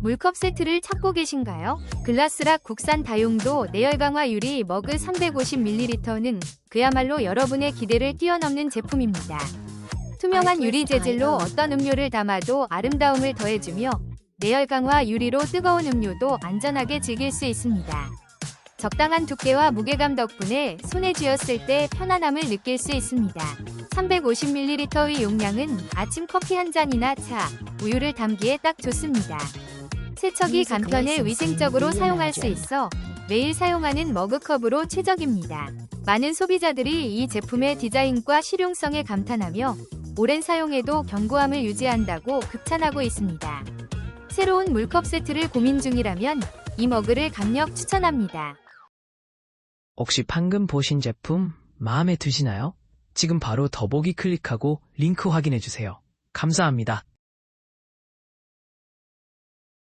물컵 세트를 찾고 계신가요? 글라스락 국산 다용도 내열 강화 유리 머그 350ml는 그야말로 여러분의 기대를 뛰어넘는 제품입니다. 투명한 유리 재질로 어떤 음료를 담아도 아름다움을 더해주며 내열 강화 유리로 뜨거운 음료도 안전하게 즐길 수 있습니다. 적당한 두께와 무게감 덕분에 손에 쥐었을 때 편안함을 느낄 수 있습니다. 350ml의 용량은 아침 커피 한 잔이나 차, 우유를 담기에 딱 좋습니다. 세척이 간편해 위생적으로 사용할 수 있어 매일 사용하는 머그컵으로 최적입니다. 많은 소비자들이 이 제품의 디자인과 실용성에 감탄하며 오랜 사용에도 견고함을 유지한다고 극찬하고 있습니다. 새로운 물컵 세트를 고민 중이라면 이 머그를 강력 추천합니다. 혹시 방금 보신 제품 마음에 드시나요? 지금 바로 더보기 클릭하고 링크 확인해 주세요. 감사합니다.